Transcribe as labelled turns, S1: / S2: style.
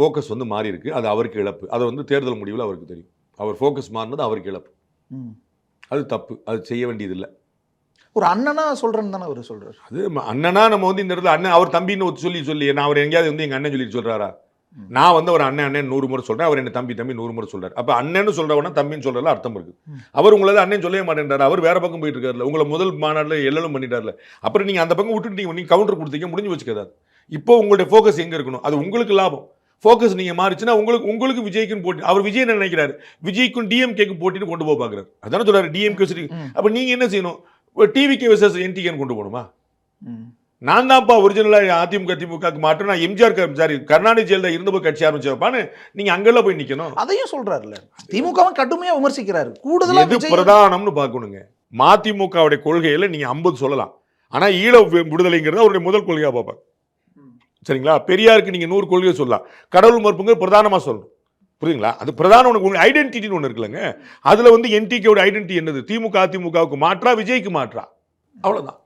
S1: Focus வந்து மாறி இருக்கு. அது அவருக்கு இழப்பு. அது வந்து தேர்தல் முடிவில் அவருக்கு தெரியும். அவர் ஃபோக்கஸ் மாறினது அவருக்கு இழப்பு. அது தப்பு. அது செய்ய வேண்டியதில்லை.
S2: ஒரு அண்ணனா சொல்றேன்னு தானே அவர் சொல்றாரு.
S1: அது அண்ணனா நம்ம வந்து இந்த இடத்துல அண்ணன் அவர் தம்பின்னு ஒத்து சொல்லி சொல்லி நான் அவர் எங்கேயாவது வந்து எங்க அண்ணன் சொல்லிட்டு சொல்றாரா?
S2: ம்.
S1: நான் வந்து ஒரு அண்ணன் அண்ணன் நூறு முறை சொல்றேன். அவர் என்ன தம்பி தம்பி நூறு முறை சொல்றாரு. அப்ப அண்ணன்னு சொல்றவனா தம்பின்னு சொல்றதுல அர்த்தம் இருக்கு.
S2: ம்.
S1: அவர் உங்களால அண்ணன் சொல்லவே மாட்டேன்றாரு. அவர் வேற பக்கம் போயிட்டு இருக்காருல உங்களை முதல் மாநாடுல எல்லலும் பண்ணிட்டார்ல அப்புறம் நீங்க அந்த பக்கம் விட்டுட்டீங்க நீங்க கவுண்டர் கொடுத்தீங்க முடிஞ்சு வச்சுக்காது இப்போ உங்களுடைய ஃபோக்கஸ் எங்க இருக்கணும்? அது உங்களுக்கு லாபம். ஃபோக்கஸ் நீங்க மாறிச்சுன்னா உங்களுக்கு உங்களுக்கு விஜய்க்குன்னு போட்டி அவர் விஜய் என்ன நினைக்கிறாரு? விஜய்க்கும் டிஎம்கேக்கு போட்டின்னு கொண்டு போக பாக்குறாரு. அதானே சொல்றாரு டிஎம்கே சரி. அப்ப நீங்க என்ன செய்யணும்? டிவிகே விசஸ் என்டிகேன்னு கொண்டு போகணுமா. நான் தான்ப்பா ஒரிஜினலாக அதிமுக திமுகக்கு மாற்றம் நான் எம்ஜிஆர் சாரி கருணாநிதி ஜெயலலிதா இருந்தபோது கட்சி ஆரம்பிச்சப்பான்னு நீங்க அங்கெல்லாம் போய் நிக்கணும்.
S2: அதையும் சொல்றாருல்ல. திமுகவும் கடுமையா விமர்சிக்கிறாரு. கூடுதலா
S1: எது
S2: விஜய்
S1: பிரதானம்னு பார்க்கணுங்க. மதிமுகவுடைய கொள்கையில நீங்க 50 சொல்லலாம். ஆனா ஈழ விடுதலைங்கிறது அவருடைய முதல் கொள்கையா பார்ப்பாங்க சரிங்களா? பெரியாருக்கு நீங்கள் நூறு கொள்கையை சொல்லலாம். கடவுள் மறுப்புங்க பிரதானமாக சொல்லணும். புரியுங்களா அது பிரதான உனக்கு ஐடென்டிட்டின்னு ஒன்று இருக்குல்லங்க. அதில் வந்து என்டிகேவோட ஐடென்டிட்டி என்னது? திமுக அதிமுகவுக்கு மாற்றா விஜய்க்கு மாற்றா. அவ்வளோதான்